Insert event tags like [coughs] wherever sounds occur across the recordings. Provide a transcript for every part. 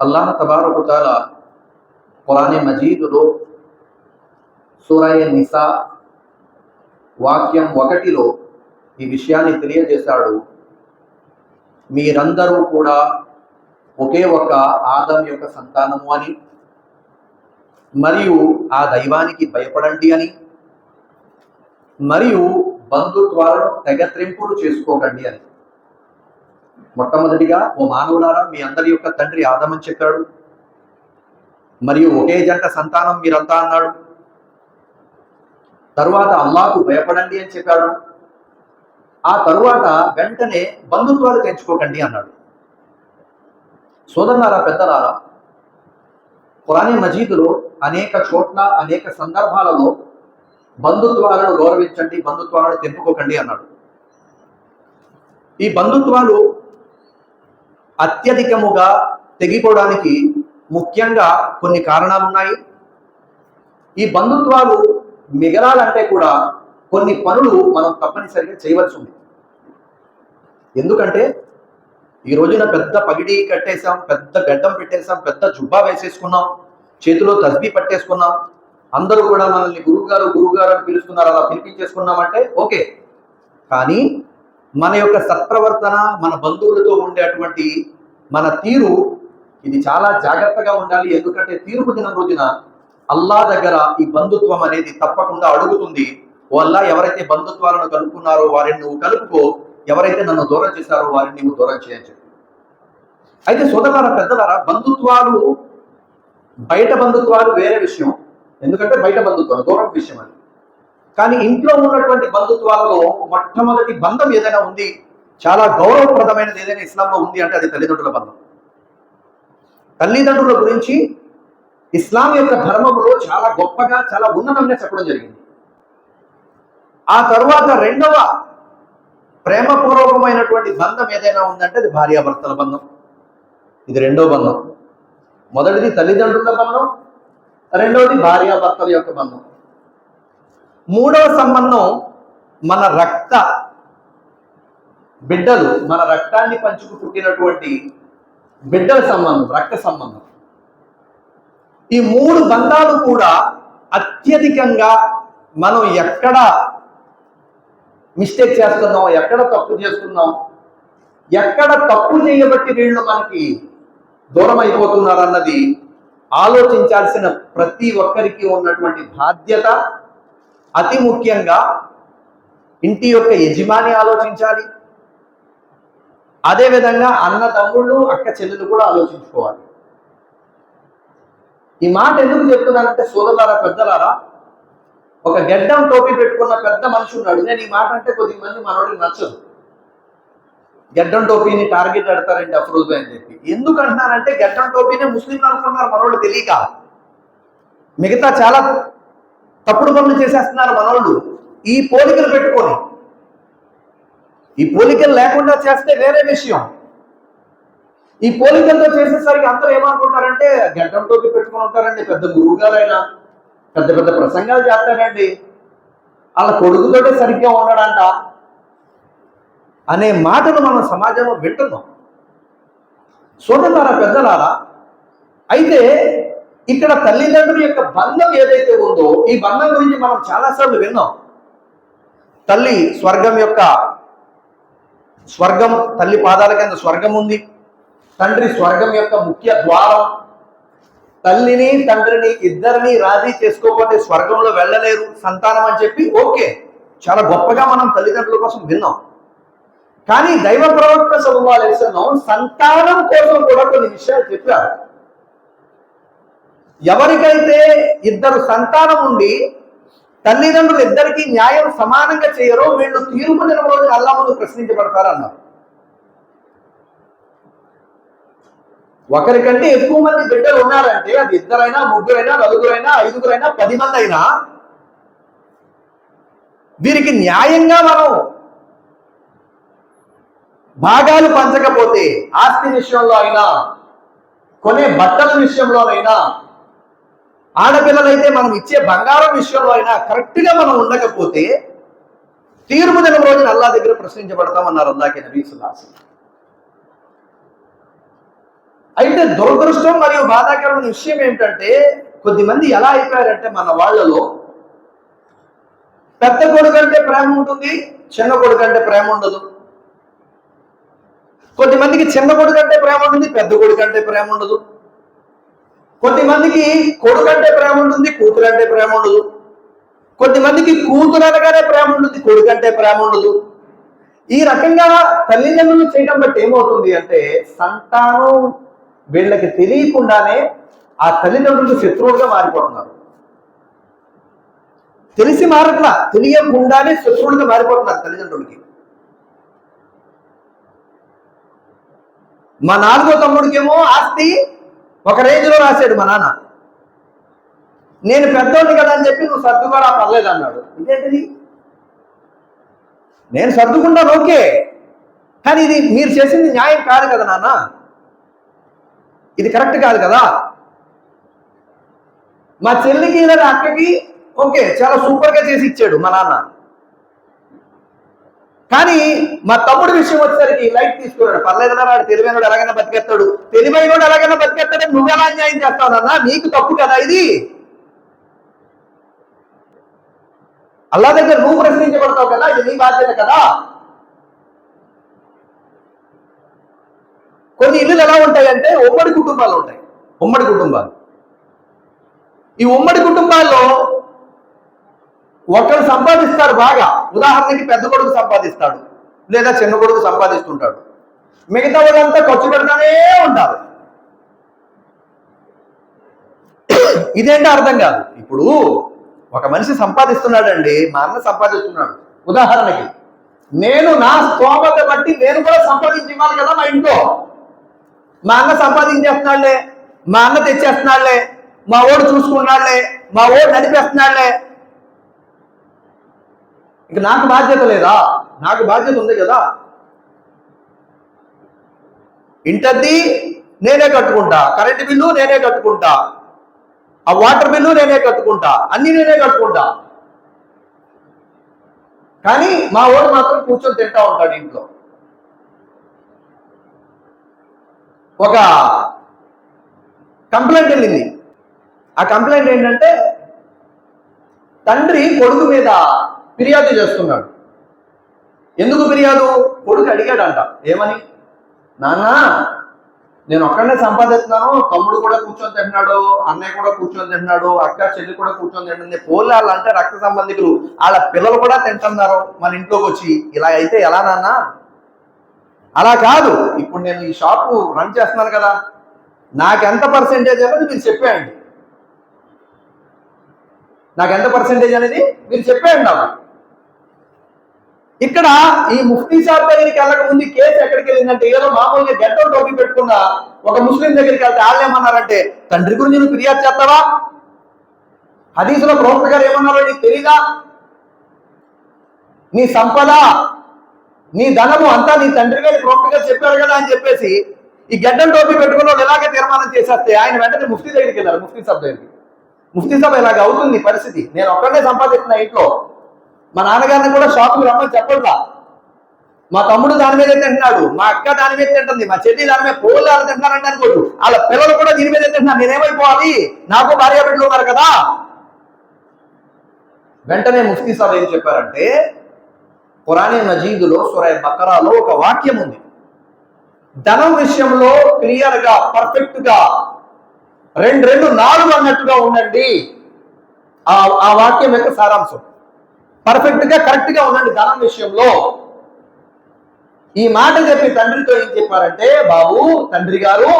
అల్లాహ్ తబారకుతాల ఖురానే మజీదులో సూరయ నిసా వాక్యం ఒకటిలో ఈ విషయాన్ని తెలియజేశాడు. మీరందరూ కూడా ఒకే ఒక ఆదం యొక్క సంతానము అని మరియు ఆ దైవానికి భయపడండి అని మరియు బంధుత్వాలను తెగత్రింపులు చేసుకోకండి అని. మొట్టమొదటిగా ఓ మానవులారా మీ అందరి యొక్క తండ్రి ఆదమని చెప్పాడు. మరియు ఒకే జంట సంతానం మీరంతా అన్నాడు. తరువాత అల్లాకు భయపడండి అని చెప్పాడు. ఆ తరువాత వెంటనే బంధుత్వాలు తెంచుకోకండి అన్నాడు. సోదరులారా పెద్దలారా పురాణి మజీదులో అనేక చోట్ల అనేక సందర్భాలలో బంధుత్వాలను గౌరవించండి బంధుత్వాలను తెంపుకోకండి అన్నాడు. ఈ బంధుత్వాలు అత్యధికముగా తెగిపోవడానికి ముఖ్యంగా కొన్ని కారణాలు ఉన్నాయి ఈ బంధుత్వాలు మిగలాలంటే కూడా కొన్ని పనులు మనం తప్పనిసరిగా చేయవలసి ఉంది ఎందుకంటే ఈ రోజున పెద్ద పగిడి కట్టేశాం పెద్ద గడ్డం పెట్టేశాం పెద్ద జుబ్బా వేసేసుకున్నాం చేతిలో తస్బీ పట్టేసుకున్నాం అందరూ కూడా మనల్ని గురువుగారు గురువుగారు అని పిలుస్తున్నారు అలా పిలిపించేసుకున్నామంటే ఓకే. కానీ మన యొక్క సత్ప్రవర్తన మన బంధువులతో ఉండేటువంటి మన తీరు ఇది చాలా జాగ్రత్తగా ఉండాలి. ఎందుకంటే తీర్పు దినం రోజున అల్లా దగ్గర ఈ బంధుత్వం అనేది తప్పకుండా అడుగుతుంది. వల్ల ఎవరైతే బంధుత్వాలను కలుపుకున్నారో వారిని నువ్వు కలుపుకో. ఎవరైతే నన్ను దూరం చేశారో వారిని నువ్వు దూరం చేయని అయితే సోదరులారా పెద్దలారా బంధుత్వాలు బయట బంధుత్వాలు వేరే విషయం. ఎందుకంటే బయట బంధుత్వాలు దూరం విషయం అది. కానీ ఇంట్లో ఉన్నటువంటి బంధుత్వాలలో మొట్టమొదటి బంధం ఏదైనా ఉంది చాలా గౌరవప్రదమైనది ఏదైనా ఇస్లాంలో ఉంది అంటే అది తల్లిదండ్రుల బంధం. తల్లిదండ్రుల గురించి ఇస్లాం యొక్క ధర్మములో చాలా గొప్పగా చాలా ఉన్నతంగా చెప్పడం జరిగింది. ఆ తర్వాత రెండవ ప్రేమపూర్వకమైనటువంటి బంధం ఏదైనా ఉందంటే అది భార్యాభర్తల బంధం. ఇది రెండో బంధం. మొదటిది తల్లిదండ్రుల బంధం రెండవది భార్యాభర్తల యొక్క బంధం. మూడవ సంబంధం మన రక్త బిడ్డలు మన రక్తాన్ని పంచుకు పుట్టినటువంటి బిడ్డల సంబంధం రక్త సంబంధం. ఈ మూడు బంధాలు కూడా అత్యధికంగా మనం ఎక్కడ మిస్టేక్ చేస్తున్నాం ఎక్కడ తప్పు చేస్తున్నాం ఎక్కడ తప్పు చేయబట్టి వీళ్ళు మనకి దూరం అయిపోతున్నారన్నది ఆలోచించాల్సిన ప్రతి ఒక్కరికి ఉన్నటువంటి బాధ్యత అతి ముఖ్యంగా ఇంటి యొక్క యజమాని ఆలోచించాలి. అదేవిధంగా అన్న తమ్ముళ్ళు అక్క చెల్లెలు కూడా ఆలోచించుకోవాలి. ఈ మాట ఎందుకు చెప్తున్నానంటే సోదరులారా పెద్దలారా ఒక గెడ్డం టోపీ పెట్టుకున్న పెద్ద మనిషి ఉన్నాడు. నేను ఈ మాట అంటే కొద్ది మంది మనోడికి నచ్చదు. గెడ్డం టోపీని టార్గెట్ పెడతారండి అఫ్రోజ్ అని చెప్పి. ఎందుకు అంటున్నారంటే గెడ్డం టోపీనే ముస్లింలు అనుకున్నారు మనోళ్ళు తెలియక. మిగతా చాలా తప్పుడు పనులు చేసేస్తున్నారు మనోళ్ళు. ఈ పోలికలు పెట్టుకొని. ఈ పోలికలు లేకుండా చేస్తే వేరే విషయం. ఈ పోలికలతో చేసేసరికి అందరూ ఏమనుకుంటారంటే గడ్డం టోపీ పెట్టుకుని ఉంటారండి పెద్ద గురువు గారైనా పెద్ద పెద్ద ప్రసంగాలు చేస్తారండి. వాళ్ళ కొడుకుతోటే సరిగ్గా ఉన్నాడంట అనే మాటను మనం సమాజంలో వింటున్నాం. సోదరులారా పెద్దలారా అయితే ఇక్కడ తల్లిదండ్రుల యొక్క బంధం ఏదైతే ఉందో ఈ బంధం గురించి మనం చాలాసార్లు విన్నాం. తల్లి స్వర్గం యొక్క స్వర్గం తల్లి పాదాల కింద స్వర్గం ఉంది. తండ్రి స్వర్గం యొక్క ముఖ్య ద్వారం. తల్లిని తండ్రిని ఇద్దరిని రాజీ చేసుకోకపోతే స్వర్గంలో వెళ్ళలేరు సంతానం అని చెప్పి ఓకే. చాలా గొప్పగా మనం తల్లిదండ్రుల కోసం విన్నాం. కానీ దైవ ప్రవక్త సభ సంతానం కోసం కూడా కొన్ని విషయాలు చెప్పారు. ఎవరికైతే ఇద్దరు సంతానం ఉండి తల్లిదండ్రులు ఇద్దరికి న్యాయం సమానంగా చేయరో వీళ్ళు తీర్పు దిన రోజు అల్లా ముందు ప్రశ్నించబడతారు అన్నారు. ఒకరికంటే ఎక్కువ మంది బిడ్డలు ఉన్నారంటే అది ఇద్దరైనా ముగ్గురైనా నలుగురైనా ఐదుగురైనా పది మంది అయినా వీరికి న్యాయంగా మనం భాగాలు పంచకపోతే ఆస్తి విషయంలో అయినా కొనే బట్టల విషయంలోనైనా ఆడపిల్లలైతే మనం ఇచ్చే బంగారం విషయంలో అయినా కరెక్ట్గా మనం ఉండకపోతే తీర్పు దినం రోజున అల్లా దగ్గర ప్రశ్నించబడతామన్నారు అల్లాకి నబీ సుల్లాస్ అయితే దురదృష్టం మరియు బాధాకరమైన విషయం ఏంటంటే కొద్దిమంది ఎలా అయిపోయారంటే మన వాళ్ళలో పెద్ద కొడుకు అంటే ప్రేమ ఉంటుంది చిన్న కొడుకు అంటే ప్రేమ ఉండదు. కొద్దిమందికి చిన్న కొడుకు అంటే ప్రేమ ఉంటుంది పెద్ద కొడుకు అంటే ప్రేమ ఉండదు. కొద్దిమందికి కొడుకు అంటే ప్రేమ ఉంటుంది కూతురు అంటే ప్రేమ ఉండదు. కొద్దిమందికి కూతురు అనగానే ప్రేమ ఉంటుంది కొడుకు అంటే ప్రేమ ఉండదు. ఈ రకంగా తల్లిదండ్రులు చేయడం బట్టి ఏమవుతుంది అంటే సంతానం వీళ్ళకి తెలియకుండానే ఆ తల్లిదండ్రులు శత్రువులుగా మారిపోతున్నారు. తెలిసి మారట్లా తెలియకుండానే శత్రువులుగా మారిపోతున్నారు తల్లిదండ్రులకి. మా నాలుగో తమ్ముడికేమో ఆస్తి ఒక రేంజ్లో రాశాడు మా నాన్న. నేను పెద్దోడిని కదా అని చెప్పి నువ్వు సర్దుకోరా పర్లేదు అన్నాడు. ఇదేంటిది? నేను సర్దుకుంటాను ఓకే. కానీ ఇది మీరు చేసింది న్యాయం కాదు కదా నాన్న. ఇది కరెక్ట్ కాదు కదా. మా చెల్లికి లేదా అక్కకి ఓకే చాలా సూపర్గా చేసి ఇచ్చాడు మా నాన్న. కానీ మా తమ్ముడు విషయం వచ్చేసరికి లైట్ తీసుకున్నాడు. పర్లేదన్నా వాడు తెలివైనడు ఎలాగైనా బతికేస్తాడు. తెలివైనడు ఎలాగైనా బతికేస్తాడని నువ్వు ఎలా అన్యాయం చేస్తావు అన్న నీకు తప్పు కదా ఇది. అల్లా దగ్గర నువ్వు ప్రశ్నించబడతావు కదా ఇది నీ బాధ్యత కదా. కొన్ని ఇల్లులు ఎలా ఉంటాయంటే ఉమ్మడి కుటుంబాలు ఉంటాయి. ఉమ్మడి కుటుంబాలు. ఈ ఉమ్మడి కుటుంబాల్లో ఒకరు సంపాదిస్తారు బాగా. ఉదాహరణకి పెద్ద కొడుకు సంపాదిస్తాడు లేదా చిన్న కొడుకు సంపాదిస్తుంటాడు. మిగతా వాళ్ళంతా ఖర్చు పెడతానే ఉంటారు. ఇదేంటో అర్థం కాదు. ఇప్పుడు ఒక మనిషి సంపాదిస్తున్నాడండి మా అన్న సంపాదిస్తున్నాడు. ఉదాహరణకి నేను నా స్తోమత బట్టి నేను కూడా సంపాదించి ఇవ్వాలి కదా మా ఇంట్లో. మా అన్న సంపాదించేస్తున్నాడులే మా అన్న తెచ్చేస్తున్నాడులే మా ఓడు చూసుకున్నాడులే మా ఓడు నడిపేస్తున్నాళ్ళే ఇక నాకు బాధ్యత లేదా? నాకు బాధ్యత ఉంది కదా? ఇంటర్ది నేనే కట్టుకుంటా. కరెంట్ బిల్లు నేనే కట్టుకుంటా. ఆ వాటర్ బిల్లు నేనే కట్టుకుంటా. అన్ని నేనే కట్టుకుంటా. కానీ మా ఓడు మాత్రం కూర్చొని తింటా ఉంటాడు ఇంట్లో. ఒక కంప్లైంట్ వెళ్ళింది. ఆ కంప్లైంట్ ఏంటంటే తండ్రి కొడుకు మీద ఫిర్యాదు చేస్తున్నాడు. ఎందుకు ఫిర్యాదు? కొడుకు అడిగాడంట. ఏమని? నాన్న నేను ఒక్కడనే సంపాదిస్తున్నాను తమ్ముడు కూడా కూర్చొని తింటున్నాడు అన్నయ్య కూడా కూర్చొని తింటున్నాడు అక్క చెల్లి కూడా కూర్చొని తింటుంది. పోలే వాళ్ళు అంటే రక్త సంబంధికులు వాళ్ళ పిల్లలు కూడా తింటున్నారు మన ఇంట్లోకి వచ్చి. ఇలా అయితే ఎలా నాన్న? అలా కాదు. ఇప్పుడు నేను ఈ షాపు రన్ చేస్తున్నాను కదా. నాకు ఎంత పర్సెంటేజ్ అనేది మీరు చెప్పేయండి. నాకు ఎంత పర్సెంటేజ్ అనేది మీరు చెప్పేయండి నాకు ఇక్కడ ఈ ముఫ్తీ సాబ్ దగ్గరికి వెళ్ళక ముందు కేసు ఎక్కడికి వెళ్ళిందంటే ఏదో మామూలుగా గడ్డ టోపీ పెట్టుకున్న ఒక ముస్లిం దగ్గరికి వెళ్తే వాళ్ళు ఏమన్నారంటే తండ్రి గురించి నువ్వు ఫిర్యాదు చేస్తావా? హదీసులో ప్రవక్త గారు ఏమన్నారో నీకు తెలీదా? నీ సంపద నీ ధనము అంతా నీ తండ్రి గారి ప్రవక్త గారు చెప్పారు కదా అని చెప్పేసి ఈ గడ్డం టోపీ పెట్టుకున్న వాళ్ళు తీర్మానం చేసేస్తే ఆయన వెంటనే ముఫ్తీ దగ్గరికి వెళ్ళారు ముఫ్తీ సాబ్ దగ్గరికి. ముఫ్తీ సాబ్ ఇలాగ అవుతుంది పరిస్థితి. నేను ఒక్కడే సంపాదిస్తున్నా ఇంట్లో. మా నాన్నగారిని కూడా షాపుకి రమ్మని చెప్పట్లా మా తమ్ముడు దాని మీద తింటున్నాడు మా అక్క దాని మీద తింటుంది మా చెల్లి దాని మీద పోలు దాని తింటున్నారంటే అనుకోవచ్చు వాళ్ళ పిల్లలు కూడా దీని మీద తింటున్నారు నేనేమైపోవాలి? నాకు భార్య బిడ్డలు ఉన్నారు కదా? వెంటనే ముఫ్తీ సాబ్ ఏం చెప్పారంటే పురాణి మజీదులో సురై బకరాలో ఒక వాక్యం ఉంది. ధనం విషయంలో క్లియర్గా పర్ఫెక్ట్గా రెండు రెండు నాలుగు అన్నట్టుగా ఉండండి. ఆ వాక్యం యొక్క సారాంశం. పర్ఫెక్ట్గా కరెక్ట్గా ఉండండి ధనం విషయంలో. ఈ మాట చెప్పి తండ్రితో ఏం చెప్పారంటే బాబు తండ్రి గారు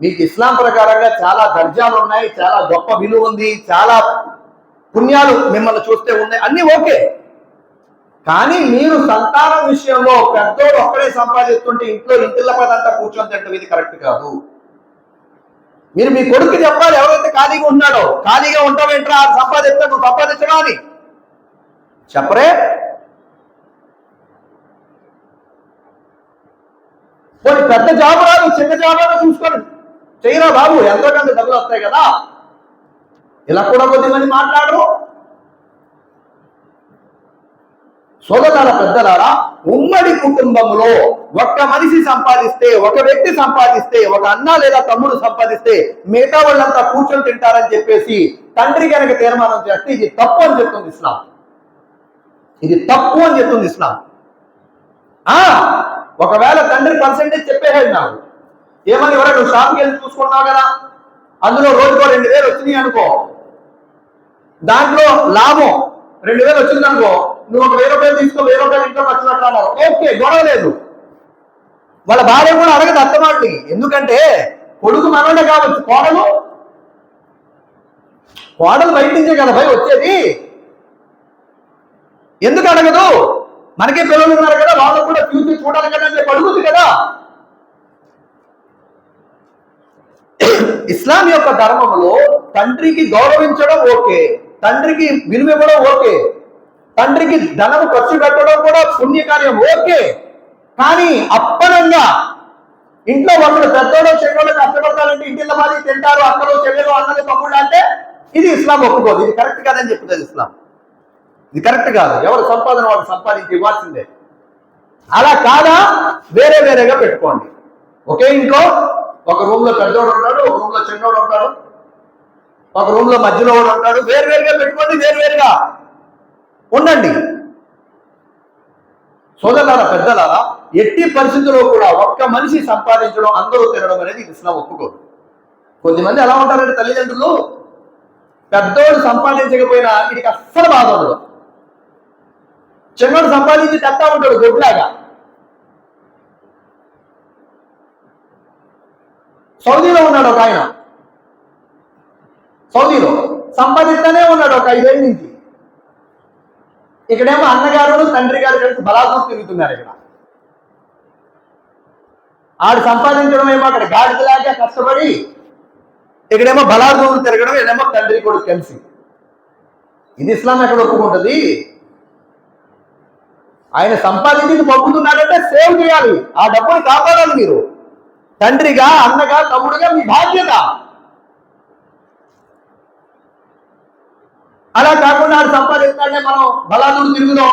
మీకు ఇస్లాం ప్రకారంగా చాలా దర్జాలు ఉన్నాయి చాలా గొప్ప విలువ ఉంది చాలా పుణ్యాలు మిమ్మల్ని చూస్తే ఉన్నాయి అన్ని ఓకే. కానీ మీరు సంతానం విషయంలో పెద్దోడు ఒక్కడే సంపాదిస్తుంటే ఇంట్లో ఇంటిల్ల పదంతా కూర్చొని తింటాం ఇది కరెక్ట్ కాదు. మీరు మీ కొడుకు చెప్పాలి ఎవరైతే ఖాళీగా ఉన్నాడో ఖాళీగా ఉంటావేంట్రా అది సంపాదిస్తా నువ్వు సంపాదించడా అని. చెప్పరే? పోనీ పెద్ద జాబ్ రాదు చిన్న జాబ్ రాదు చూసుకోండి. చేయరా బాబు ఎంతో కొంత డబ్బులు వస్తాయి కదా. ఇలా కూడా కొద్దిమంది మాట్లాడరు. సోదరాల పెద్దలారా ఉమ్మడి కుటుంబంలో ఒక్క మనిషి సంపాదిస్తే ఒక వ్యక్తి సంపాదిస్తే ఒక అన్న లేదా తమ్ముడు సంపాదిస్తే మిగతా వాళ్ళంతా కూర్చొని తింటారని చెప్పేసి తండ్రి కనుక తీర్మానం చేస్తే ఇది తప్పు అని చెప్తుంది ఇస్లాం. ఇది తప్పు అని చెప్తుంది ఇస్లాం. ఆ ఒకవేళ తండ్రి పర్సెంటేజ్ చెప్పేసాడు నాకు. ఏమని ఎవరైనా నువ్వు షాప్కి వెళ్ళి చూసుకున్నావు కదా? అందులో రోజుకో రెండు వేలు వచ్చినాయి అనుకో. దాంట్లో లాభం రెండు వేలు వచ్చింది అనుకో. నువ్వు ఒక వెయ్యి రూపాయలు తీసుకో వెయ్యి రూపాయలు ఇంట్లో వచ్చినట్లు అన్నారు ఓకే గొడవ లేదు. వాళ్ళ భార్య కూడా అడగదు అత్తమాటకి ఎందుకంటే కొడుకు మనోడే కావచ్చు కోడలు. కోడలు బయట నుంచే కదా భయ వచ్చేది. ఎందుకు అడగదు? మనకే పిల్లలు ఉన్నారు కదా వాళ్ళు కూడా ఫ్యూచర్ చూడాలి కదా అని చెప్పి అడుగుతుంది కదా. [coughs] ఇస్లాం యొక్క ధర్మంలో తండ్రికి గౌరవించడం ఓకే తండ్రికి విలువ ఇవ్వడం ఓకే తండ్రికి ధనం ఖర్చు పెట్టడం కూడా పుణ్యకార్యం ఓకే. కానీ అప్పనంగా ఇంట్లో వాళ్ళు పెద్దోడు చెడ్డోడు కష్టపడతారంటే ఇంటిలో మాది తింటారు అక్కలు చెల్లెలు అన్నది తమ్ముళ్ళు అంటే ఇది ఇస్లాం ఒప్పుకోదు ఇది కరెక్ట్ కాదని చెప్తుంది ఇస్లాం. ఇది కరెక్ట్ కాదు. ఎవరు సంపాదన వాళ్ళు సంపాదించి ఇవ్వాల్సిందే అలా కాదా? వేరే వేరేగా పెట్టుకోండి. ఒకే ఇంట్లో ఒక రూమ్లో పెద్దోడు ఉంటాడు ఒక రూమ్లో చిన్నోడు ఉంటాడు ఒక రూమ్లో మధ్యలో ఉంటాడు. వేరు వేరుగా పెట్టుకోండి వేరు వేరుగా. ఉండండి. సోదరులారా పెద్దలారా ఎట్టి పరిస్థితుల్లో కూడా ఒక్క మనిషి సంపాదించడం అందరూ తినడం అనేది కృష్ణ ఒప్పుకోదు. కొద్దిమంది ఎలా ఉంటారంటే తల్లిదండ్రులు పెద్దోడు సంపాదించకపోయినా వీడికి అస్సలు బాధ ఉండదు. చిన్నోడు సంపాదించి తెస్తా ఉంటాడు గొడ్లాగా సౌదీలో ఉన్నాడు ఒక ఆయన. సౌదీలో సంపాదిస్తానే ఉన్నాడు ఒక ఐదేళ్ళ నుంచి. ఇక్కడేమో అన్నగారు తండ్రి గారు కలిసి బలాదూర్ తిరుగుతున్నారు ఇక్కడ. ఆడు సంపాదించడం ఏమో అక్కడ గాడిదలాగా కష్టపడి ఇక్కడేమో బలాదూరు తిరగడం ఇక్కడేమో తండ్రి కూడా కలిసి. ఇది ఇస్లాం ఎక్కడ ఒప్పుకుంటుంది? ఆయన సంపాదించి పంపుతున్నాడంటే సేవ్ చేయాలి. ఆ డబ్బుని కాపాడాలి మీరు. తండ్రిగా అన్నగా తమ్ముడుగా మీ బాధ్యత. అలా కాకుండా ఆడు సంపాదిస్తాడే మనం బలాదుడు తిరుగుదాం.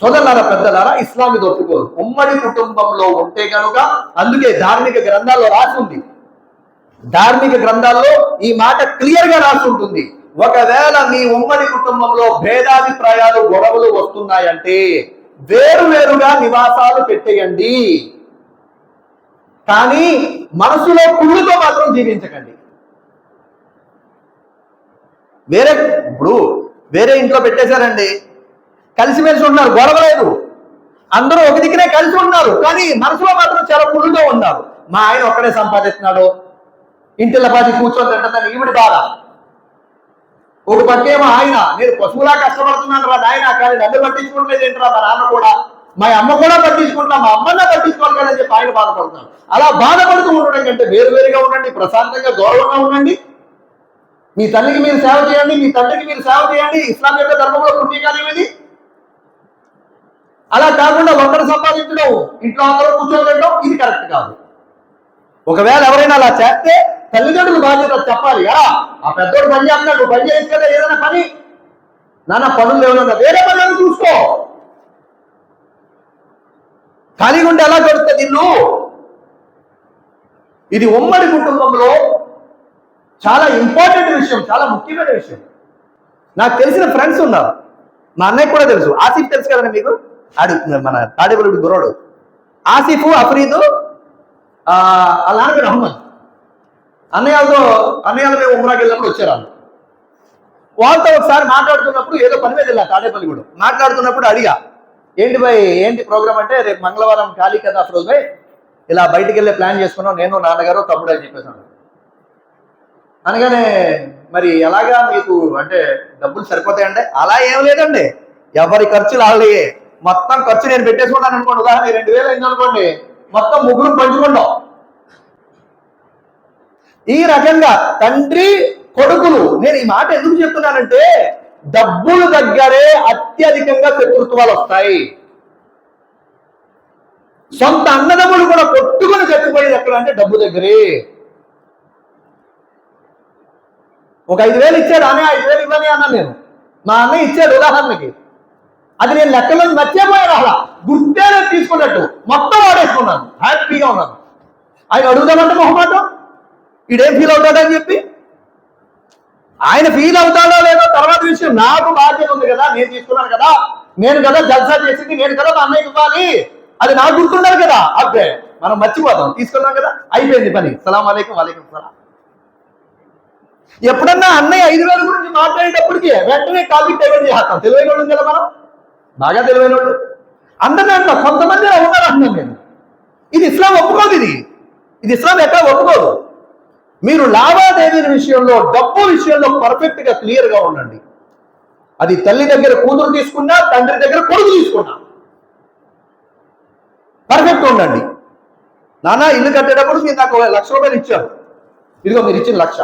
సోదరులారా పెద్దలారా ఇస్లామి ఇది ఉమ్మడి కుటుంబంలో ఉంటే కనుక అందుకే ధార్మిక గ్రంథాల్లో రాసి ఉంది. ధార్మిక గ్రంథాల్లో ఈ మాట క్లియర్గా రాసి ఉంటుంది. ఒకవేళ మీ ఉమ్మడి కుటుంబంలో భేదాభిప్రాయాలు గొడవలు వస్తున్నాయంటే వేరు వేరుగా నివాసాలు పెట్టేయండి. కానీ మనసులో కుళ్ళుతో మాత్రం జీవించకండి. వేరే ఇప్పుడు వేరే ఇంట్లో పెట్టేశారండి. కలిసిమెలిసి ఉన్నారు గొడవ లేదు. అందరూ ఒక దిక్కునే కలిసి ఉన్నారు కానీ మనసులో మాత్రం చాలా కుళ్ళుతో ఉన్నారు. మా ఆయన ఒక్కడే సంపాదిస్తున్నాడు. ఇంటిలో పాటి కూర్చొని తింటుందని ఈవిడి బాధ. ఒక పక్కేమో ఆయన నేను పశువులా కష్టపడుతున్నాను రా నాయన కానీ నన్ను పట్టించుకోవట్లేదు ఏంటరా మా నాన్న కూడా. మా అమ్మ కూడా పట్టించుకుంటా మా అమ్మన్నా పట్టించుకోవాలి కదా అని చెప్పి ఆయన బాధపడుతున్నాను అలా బాధపడుతూ ఉండడం కంటే వేరువేరుగా ఉండండి ప్రశాంతంగా గౌరవంగా ఉండండి. మీ తల్లికి మీరు సేవ చేయండి మీ తండ్రికి మీరు సేవ చేయండి. ఇస్లాం యొక్క ధర్మంలో పుణ్యకార్యం ఇది అలా కాకుండా ఒకరు సంపాదించడం ఇంట్లో అందరూ కూర్చోబెట్టడం ఇది కరెక్ట్ కాదు. ఒకవేళ ఎవరైనా అలా చేస్తే తల్లిదండ్రులు బాధ్యత చెప్పాలి ఎరా ఆ పెద్దోడు పని చేస్తున్నాడు నువ్వు పని చేయొచ్చు కదా ఏదైనా పని. నాన్న పనులు ఏమన్నా వేరే పనులను చూసుకో. ఖాళీగా ఉంటే ఎలా దొరుకుతుంది ఇల్లు ఇది ఉమ్మడి కుటుంబంలో చాలా ఇంపార్టెంట్ విషయం చాలా ముఖ్యమైన విషయం. నాకు తెలిసిన ఫ్రెండ్స్ ఉన్నారు. మా అన్నయ్య కూడా తెలుసు. ఆసిఫ్ తెలుసు కదండి మీకు? ఆడు మన తాడేపల్లి గురోడు ఆసిఫ్ అఫ్రీదు అలాగే అహ్మద్. అన్నయ్యలతో అన్నయ్యలు మేము ఉమ్రాకి వెళ్ళినప్పుడు వచ్చారు. వాళ్ళు వాళ్ళతో ఒకసారి మాట్లాడుతున్నప్పుడు ఏదో పని మీద వెళ్ళా తాడేపల్లి కూడా. మాట్లాడుతున్నప్పుడు అడిగా ఏంటి భయ్ ఏంటి ప్రోగ్రామ్ అంటే రేపు మంగళవారం ఖాళీ కదా అఫ్రోజ్ ఇలా బయటికి వెళ్ళే ప్లాన్ చేసుకున్నాం నేను నాన్నగారు తమ్ముడు అని చెప్పేసాను అనగానే మరి ఎలాగా మీకు అంటే డబ్బులు సరిపోతాయంటే? అలా ఏం లేదండి. ఎవరి ఖర్చులు వాళ్ళయే మొత్తం ఖర్చు నేను పెట్టేసుకున్నాను అనుకోండి. ఉదాహరణ రెండు వేలు అయింది అనుకోండి. మొత్తం ముగ్గురు పంచుకుంటాం. ఈ రకంగా తండ్రి కొడుకులు నేను ఈ మాట ఎందుకు చెప్తున్నానంటే డబ్బులు దగ్గరే అత్యధికంగా శత్రుత్వాలు వస్తాయి. సొంత అన్నదమ్ములు కూడా కొట్టుకుని చచ్చిపోయేది ఎక్కడ అంటే డబ్బు దగ్గరే. ఒక ఐదు వేలు ఇచ్చాడు అనే ఐదు వేలు ఇవ్వని అన్నా నేను. మా అన్నయ్య ఇచ్చాడు ఉదాహరణకి. అది నేను లెక్కలో మర్చిపోయాను అలా. గుర్తే తీసుకున్నట్టు. మొత్తం వాడేసుకున్నాను. హ్యాపీగా ఉన్నాను. ఆయన అడుగుదామంటే మొహమాటం? వీడేం ఫీల్ అవుతాడని చెప్పి? ఆయన ఫీల్ అవుతాడో లేదో తర్వాత విషయం నాకు బాధ్యత ఉంది కదా నేను తీసుకున్నాను కదా నేను కదా జల్సా చేసింది నేను కదా మా అన్నయ్యకి ఇవ్వాలి. అది నాకు గుర్తుండాలి కదా. అబ్బే మనం మర్చిపోతాం. తీసుకున్నాం కదా అయిపోయింది పని. సలాం అలైకం వాలేకం సలాం. ఎప్పుడన్నా అన్నయ్య ఐదు వేల గురించి మాట్లాడేటప్పటికి వెంటనే టాపిక్ డైవర్ట్ చేస్తాం. తెలివైన వాళ్ళు కదా మనం? బాగా తెలివైన వాళ్ళు అందరినీ అంటున్నా కొంతమంది ఇలా ఉన్నారు అంటున్నాను నేను. ఇది ఇస్లాం ఒప్పుకోదు ఇది. ఇది ఇస్లాం ఎక్కడ ఒప్పుకోదు. మీరు లావాదేవీల విషయంలో డబ్బు విషయంలో పర్ఫెక్ట్గా క్లియర్గా ఉండండి. అది తల్లి దగ్గర కూతురు తీసుకున్నా తండ్రి దగ్గర కొడుకు తీసుకున్నా. పర్ఫెక్ట్ ఉండండి. నానా ఇల్లు కట్టేటప్పుడు మీరు నాకు లక్ష రూపాయలు ఇచ్చారు. ఇదిగో మీరు ఇచ్చిన లక్ష.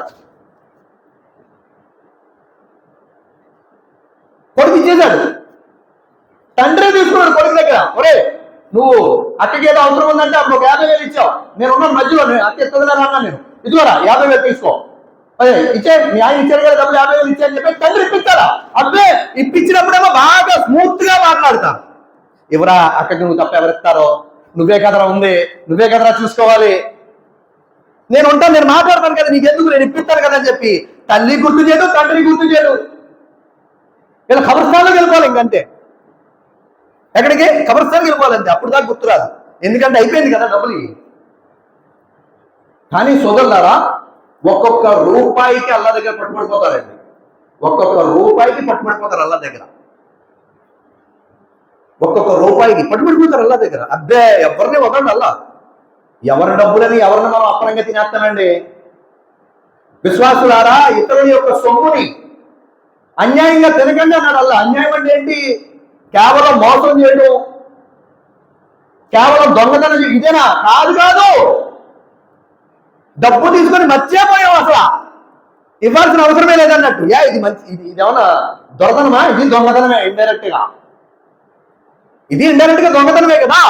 కొడుకు ఇచ్చేశాడు. తండ్రి తీసుకున్నాడు కొడుకు దగ్గర. ఒరే నువ్వు అక్కకి ఏదో అవసరం ఉందంటే అప్పుడు ఒక యాభై వేలు ఇచ్చావు. నేను ఉన్న మధ్యలో నేను అక్క ఎత్తదా అన్నా నేను? ఇదిగోరా యాభై వేలు తీసుకో. అదే ఇచ్చే న్యాయం ఇచ్చారు కదా డబ్బులు యాభై వేలు ఇచ్చారని చెప్పి తండ్రి ఇప్పిస్తారా అబ్బే ఇప్పించినప్పుడేమో బాగా స్మూత్గా మాట్లాడతా. ఎవరా అక్కడికి నువ్వు తప్ప ఎవరిస్తారో నువ్వే కదరా ఉంది నువ్వే కదరా చూసుకోవాలి. నేను ఉంటాను నేను మాట్లాడతాను కదా నీకు ఎందుకు నేను ఇప్పిస్తాను కదా అని చెప్పి తల్లి గుర్తు చేయడు తండ్రి గుర్తు చేయడు. ఇలా ఖబర్స్థాన్లోకి వెళ్ళిపోవాలి ఇంకంతే. ఎక్కడికి? ఖబర్స్థాన్కి వెళ్ళిపోవాలంటే అప్పుడు దాకా గుర్తురాదు. ఎందుకంటే అయిపోయింది కదా డబ్బులు. కానీ సోదరులారా ఒక్కొక్క రూపాయికి అల్లా దగ్గర పట్టుబడిపోతారండి. ఒక్కొక్క రూపాయికి పట్టుబడిపోతారు అల్లా దగ్గర. ఒక్కొక్క రూపాయికి పట్టుబడిపోతారు అల్లా దగ్గర. అబ్బే ఎవరిని వదలండి అల్లా? ఎవరి డబ్బులని ఎవరిని మనం అప్పనంగా తినేస్తామండి? విశ్వాసులారా ఇతరుల యొక్క సొమ్ముని అన్యాయంగా తినకండి అన్నాడు అల్లా. అన్యాయం అంటే ఏంటి? కేవలం మోసం చేయడం కేవలం దొంగతనం ఇదేనా? కాదు కాదు. డబ్బు తీసుకొని మర్చిపోయాం అసలు. ఇవ్వాల్సిన అవసరమే లేదన్నట్టు. యా ఇది మంచి ఇది ఇది ఏమన్నా దొరదనమా? ఇది దొంగతనమే ఇండైరెక్ట్గా. ఇది ఇండైరెక్ట్గా దొంగతనమే కదా.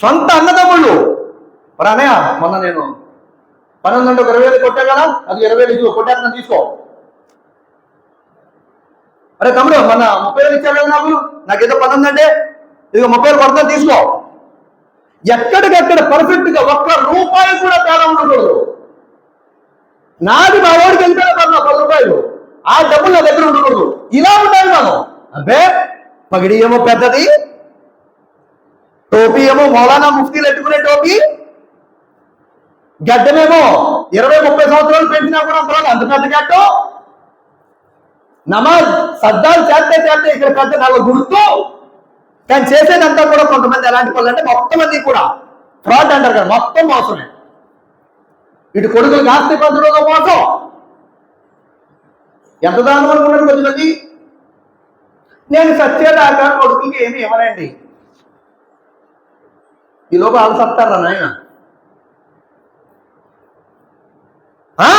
సొంత అన్నదమ్ముళ్ళు. మరి మొన్న నేను పన్నెండు ఇరవై వేలు కొట్టా కదా? అది ఇరవై వేలు కొట్టాక తీసుకో. అరే తమ్ముడు మొన్న ముప్పై వేలు ఇచ్చాడు కదా నాకు? నాకేదో పన్నెండు అంటే ఇదిగో ముప్పై వేలు కొడతాను తీసుకో. ఎక్కడికక్కడ పర్ఫెక్ట్గా ఒక్క రూపాయి కూడా తేడా ఉండకూడదు. నాది మా వాడికి వెళ్తాను పది పది రూపాయలు. ఆ డబ్బులు నా దగ్గర ఉండకూడదు. ఇలా ఉండాలి మనం అబ్బే పగిడి ఏమో పెద్దది. టోపీ ఏమో మౌలానా ముఫ్తీలు ఎట్టుకునే టోపీ. గడ్డమేమో ఇరవై ముప్పై సంవత్సరాలు పెంచినా కూడా అంతరాలు అంత పెద్ద గడ్డ. నమాజ్ సద్దాలు చేస్తే చేస్తే ఇక్కడ పెద్ద నాకు గుర్తు. కానీ చేసేదంతా కూడా కొంతమంది ఎలాంటి వాళ్ళు అంటే మొత్తం మంది కూడా ఫ్రాడ్ అంటారు కదా మొత్తం మోసమే. ఇటు కొడుకులు ఆస్తి పంచడంలో మోసం. ఎంత దానం అనుకున్నారు కొద్దిమంది నేను సత్యదాకా కొడుకులకి ఏమి ఇవ్వనండి. ఈలోపు వాళ్ళు సత్తారా నాయన? ఆ,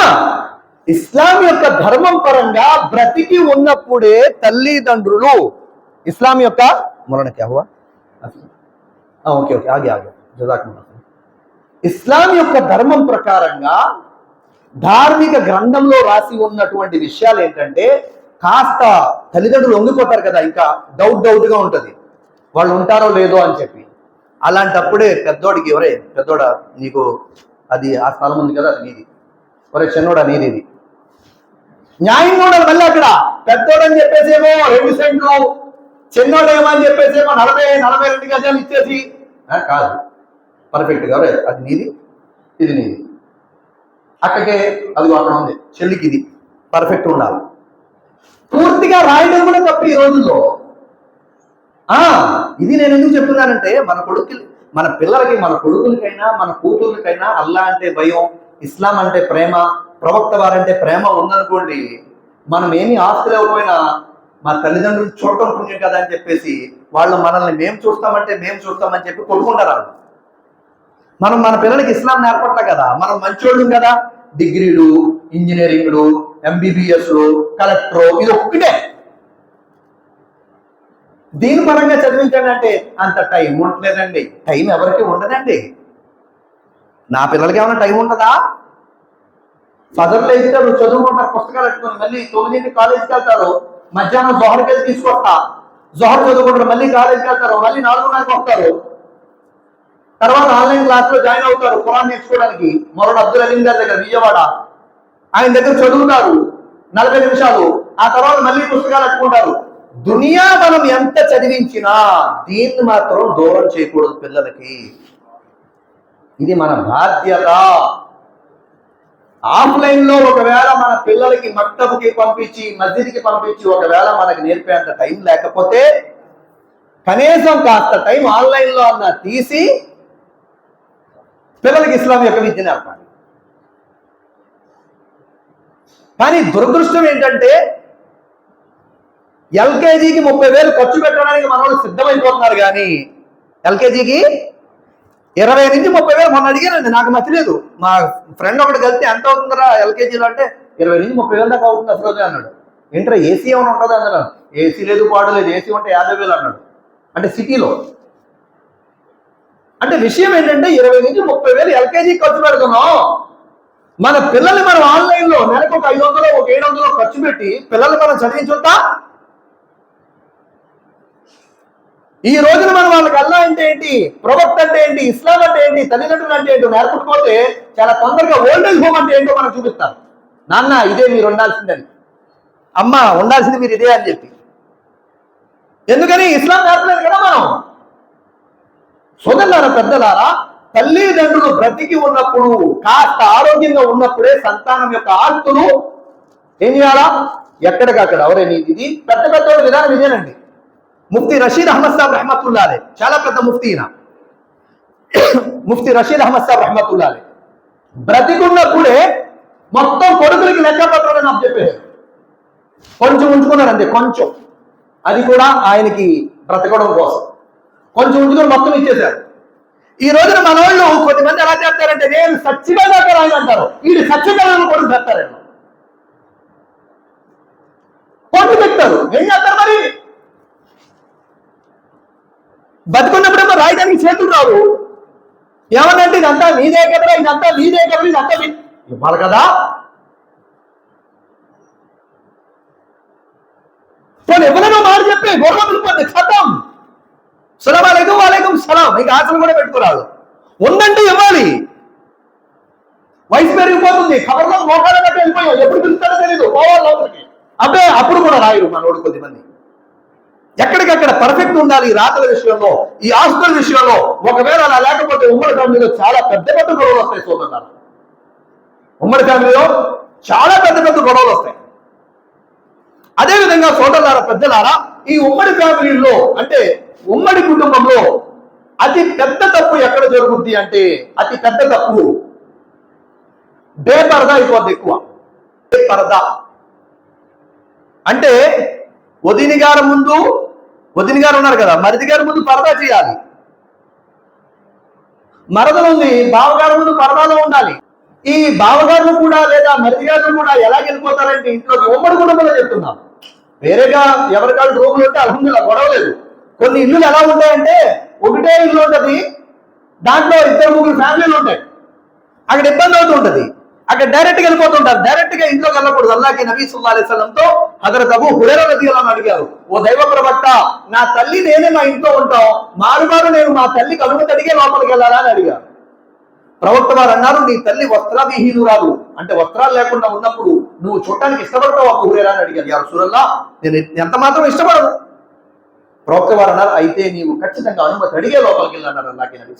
ఇస్లాం యొక్క ధర్మం పరంగా బ్రతికి ఉన్నప్పుడే తల్లిదండ్రులు ఇస్లాం యొక్క మొన్న క్యా హువా ఆ, ఓకే ఓకే ఆగే ఆగే జజాకుముల్లాహ్ ఇస్లాం యొక్క ధర్మం ప్రకారంగా ధార్మిక గ్రంథంలో రాసి ఉన్నటువంటి విషయాలు ఏంటంటే కాస్త తల్లిదండ్రులు వంగిపోతారు కదా ఇంకా డౌట్ డౌట్గా ఉంటుంది. వాళ్ళు ఉంటారో లేదో అని చెప్పి. అలాంటప్పుడే పెద్దోడికి ఎవరే పెద్దోడ నీకు అది ఆ స్థలం ఉంది కదా అది నీది. ఒరే చిన్నోడా నీది ఇది. న్యాయంగా మళ్ళీ అక్కడ పెద్దోడని చెప్పేసేమో రెండు సెంట్లు చిన్నోడేమో అని చెప్పేసేమో నలభై నలభై రెండు గజాలు ఇచ్చేసి. కాదు. పర్ఫెక్ట్గా అది నీది ఇది నీది. అక్కకే అది అక్కడ ఉంది చెల్లికి ఇది. పర్ఫెక్ట్ ఉండాలి. పూర్తిగా రాయడం కూడా తప్పు ఈ రోజుల్లో. ఆ ఇది నేను ఎందుకు చెప్తున్నానంటే మన కొడుకు మన పిల్లలకి మన కొడుకులకైనా మన కూతుర్లకైనా అల్లా అంటే భయం ఇస్లాం అంటే ప్రేమ ప్రవక్త వారంటే ప్రేమ ఉందనుకోండి మనం ఏమి ఆస్తులు లేకపోయినా మా తల్లిదండ్రులు చూడటం పుణ్యం కదా అని చెప్పేసి వాళ్ళు మనల్ని మేము చూస్తామంటే మేము చూస్తామని చెప్పి కొడుకుంటారు వాళ్ళు. మనం మన పిల్లలకి ఇస్లాం నేర్పట్ల కదా. మనం మంచోళ్ళం కదా. డిగ్రీలు ఇంజనీరింగ్లు ఎంబీబీఎస్లు కలెక్టరు ఇది ఒక్కటే. దీని పరంగా చదివించాడంటే అంత టైం ఉండలేదండి టైం ఎవరికి ఉండదండి. నా పిల్లలకి ఏమైనా టైం ఉండదా ఫదర్లు అయితే చదువుకుంటారు పుస్తకాలు పెట్టుకుని మళ్ళీ తొమ్మిదింటి కాలేజీకి వెళ్తారు. మధ్యాహ్నం జోహర్కి వెళ్ళి తీసుకొస్తా. జోహర్ చదువుకుంటారు మళ్ళీ కాలేజీకి వెళ్తారు మళ్ళీ నాలుగున్నరకు వస్తారు. తర్వాత ఆన్లైన్ క్లాస్లో జాయిన్ అవుతారు ఖురాన్ నేర్చుకోవడానికి. మరో అబ్దుల్ అలీం గారి దగ్గర విజయవాడ. ఆయన దగ్గర చదువుతారు నలభై నిమిషాలు. ఆ తర్వాత మళ్ళీ పుస్తకాలు అట్టుకుంటారు. దునియా మనం ఎంత చదివించినా దీన్ని మాత్రం దూరం చేయకూడదు పిల్లలకి. ఇది మన బాధ్యత. ఆఫ్లైన్లో ఒకవేళ మన పిల్లలకి మక్తబుకి పంపించి మస్జిద్కి పంపించి ఒకవేళ మనకి నేర్పేంత టైం లేకపోతే కనీసం కాస్త టైం ఆన్లైన్లో అన్న తీసి పిల్లలకి ఇస్లాం యొక్క విద్య నేర్పాలి. కానీ దురదృష్టం ఏంటంటే ఎల్కేజీకి ముప్పై వేలు ఖర్చు పెట్టడానికి మన వాళ్ళు సిద్ధమైపోతున్నారు కానీ ఎల్కేజీకి ఇరవై నుంచి ముప్పై వేలు మొన్న అడిగానండి నాకు నచ్చలేదు. మా ఫ్రెండ్ ఒకటి కలిసి ఎంత అవుతుందిరా ఎల్కేజీలో అంటే ఇరవై నుంచి ముప్పై వేలు దాకా అవుతుంది అసలు అన్నాడు. ఏంట్రా ఏసీ ఏమైనా ఉంటుంది అన్నాడు. ఏసీ లేదు పాడు లేదు ఏసీ ఉంటే యాభై వేలు అన్నాడు. అంటే సిటీలో. అంటే విషయం ఏంటంటే ఇరవై నుంచి ముప్పై వేలు ఎల్కేజీ ఖర్చు పెడుతున్నాం. మన పిల్లల్ని మనం ఆన్లైన్లో నెలకు ఒక ఐదు వందలు ఒక ఏడు వందలు ఖర్చు పెట్టి పిల్లల్ని మనం చదివించుంటా ఈ రోజున మనం వాళ్ళకి అల్లా ఏంటి? ప్రొవక్ట్ అంటే ఏంటి? ఇస్లాం అంటే ఏంటి? తల్లిదండ్రులు అంటే ఏంటో? నేర్పకపోతే చాలా తొందరగా ఓల్డేజ్ హోమ్ అంటే ఏంటో మనం చూపిస్తారు నాన్న ఇదే మీరు ఉండాల్సిందని. అమ్మ ఉండాల్సింది మీరు ఇదే అని చెప్పి. ఎందుకని? ఇస్లాం నేర్పలేదు కదా మనం. సోదరులారా పెద్దలారా తల్లిదండ్రులు బ్రతికి ఉన్నప్పుడు కాస్త ఆరోగ్యంగా ఉన్నప్పుడే సంతానం యొక్క ఆస్తులు ఏం చేయాలా? ఎక్కడికక్కడ ఎవరైనా ఇది పెద్ద పెద్ద విధానం ఇదేనండి. ముఫ్తీ రషీద్ అహ్మద్ సాబ్ రహమతుల్లాలే చాలా పెద్ద ముఫ్తీ ఈయన. [coughs] ముఫ్తీ రషీద్ అహ్మద్ సాబ్ రహమతుల్లాలే బ్రతికున్నప్పుడే మొత్తం కొడుకులకి లెక్కపత్రాలని నాకు చెప్పారు కొంచెం ఉంచుకున్నారు అంతే కొంచెం. అది కూడా ఆయనకి బ్రతకడం కోసం. కొంచెం ఉంచుకొని మొత్తం ఇచ్చేశారు. ఈ రోజున మన వాళ్ళు కొద్దిమంది ఎలా చేస్తారంటే నేను సచ్చిగా రాయని అంటారు. వీళ్ళు సత్యకాలను కొడుకు చేస్తారేమో. కొట్టు పెట్టారు ఏం చేస్తారు మరి? బతుకున్నప్పుడేమో రాయడానికి చేతులు రావు. ఏమన్నంటే ఇదంతా నీదే కదరా ఇదంతా నీదే కదా ఇదంతా ఇవ్వాలి కదా? పోనీ ఎవరైనా మాట చెప్పే గొడవ వెళ్ళిపోతే ఖతం సలాం అలైకుం సలాం. ఇక ఆశలు కూడా పెట్టుకురాదు. ఉందంటే ఇవ్వాలి. వయసు పెరిగిపోతుంది. ఖబర్లో మోకాళ్ళ కట్టి వెళ్ళిపోయాం ఎప్పుడు పిలుస్తారో తెలియదు పోవాలి లోపలికి. అబ్బే అప్పుడు కూడా రాయరు మనోడు కొద్దిమంది. ఎక్కడికక్కడ పర్ఫెక్ట్ ఉండాలి ఈ రాతల విషయంలో ఈ ఆస్తుల విషయంలో. ఒకవేళ అలా లేకపోతే ఉమ్మడి ఫ్యామిలీలో చాలా పెద్ద పెద్ద గొడవలు వస్తాయి సోదరులారా. ఉమ్మడి ఫ్యామిలీలో చాలా పెద్ద పెద్ద గొడవలు వస్తాయి. అదేవిధంగా సోదరులారా పెద్దలారా ఈ ఉమ్మడి ఫ్యామిలీలో అంటే ఉమ్మడి కుటుంబంలో అతి పెద్ద తప్పు ఎక్కడ జరుగుద్ది అంటే అతి పెద్ద తప్పు బేపరదా అయిపోద్ది ఎక్కువ. బేపరదా. అంటే వదిని గారి ముందు వదిని గారు ఉన్నారు కదా మరిది గారి ముందు పరదా చేయాలి. మరదలు ఉంది బావగారి ముందు పరదాలో ఉండాలి. ఈ బావగారులు కూడా లేదా మరిది గారు కూడా ఎలా వెళ్ళిపోతారంటే ఇంట్లోకి ఉమ్మడి కుటుంబంలో చెప్తున్నాం. వేరేగా ఎవరికాళ్ళు రోగులు ఉంటే అల్హమ్దుల్లా గొడవ లేదు. కొన్ని ఇల్లులు ఎలా ఉంటాయంటే ఒకటే ఇల్లు ఉంటుంది దాంట్లో ఇద్దరు ముగ్గురు ఫ్యామిలీలు ఉంటాయి. అక్కడ ఇబ్బంది అవుతూ ఉంటుంది. అక్కడ డైరెక్ట్గా వెళ్ళిపోతుంటారు డైరెక్ట్గా ఇంట్లోకి వెళ్ళకూడదు. అల్లాకి నబీ సుల్లా అలైస్లంతో హజరత్ అబు హురేరా అడిగారు. ఓ దైవ ప్రవక్త నా తల్లి నేనే మా ఇంట్లో ఉంటాం. మారుమారు నేను మా తల్లికి అనుమతి అడిగే లోపలికి వెళ్ళాలా? అని అడిగారు. ప్రవక్త వారు అన్నారు నీ తల్లి వస్త్రావిహీనురాలు అంటే వస్త్రాలు లేకుండా ఉన్నప్పుడు నువ్వు చూడటానికి ఇష్టపడతావు అబు హురేరా? అని అడిగారు. యారు సురల్లా నేను ఎంత మాత్రం ఇష్టపడను. ప్రవక్త వారు అన్నారు అయితే నీవు ఖచ్చితంగా అనుమతి అడిగే లోపలికి వెళ్ళన్నారు నాకు నబీ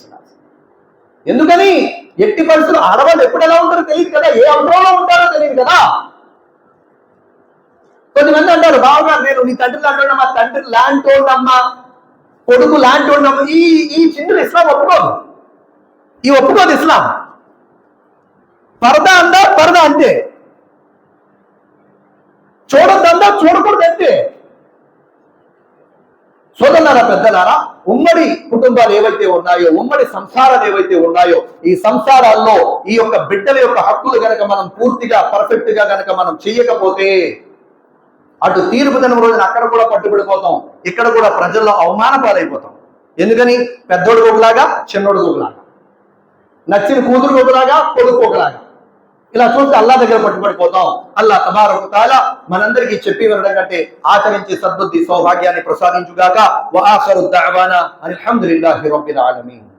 ఎందుకని? ఎట్టి పరిస్థితులు ఆడవాళ్ళు ఎప్పుడు ఎలా ఉంటారో తెలియదు కదా. ఏ అవసరంలో ఉంటారో తెలియదు కదా. కొంతమంది అంటారు బావగారు నేను నీ తండ్రి లాంటి మా తండ్రి లాంటి అమ్మా కొడుకు లాంటి ఈ ఈ చిన్న ఇస్లాం ఒప్పుకోదు ఈ ఒప్పుకోదు ఇస్లాం. పరదా అందా పరదా అంతే. చూడొద్దందా చూడకూడదు అంతే. సోదరులారా పెద్దలారా ఉమ్మడి కుటుంబాలు ఏవైతే ఉన్నాయో ఉమ్మడి సంసారాలు ఏవైతే ఉన్నాయో ఈ సంసారాల్లో ఈ యొక్క బిడ్డల యొక్క హక్కులు గనక మనం పూర్తిగా పర్ఫెక్ట్గా గనక మనం చెయ్యకపోతే అటు తీర్పు దినం రోజున అక్కడ కూడా పట్టుబడిపోతాం. ఇక్కడ కూడా ప్రజల్లో అవమాన పాలైపోతాం. ఎందుకని? పెద్దోడు ఒకలాగా చిన్నోడు ఒకలాగా నచ్చిన కూతురు ఒకలాగా కొడుకు ఒకలాగా ఇలా చూస్తే అల్లా దగ్గర పట్టుబడిపోతాం. అల్లా తబారకు తాలా మనందరికీ చెప్పి వినడం కంటే ఆచరించి సద్బుద్ధి సౌభాగ్యాన్ని ప్రసాదించుగాక వఆఖరు దఅవానా అల్హమ్దులిల్లాహి రబ్బిల్ ఆలమీన్.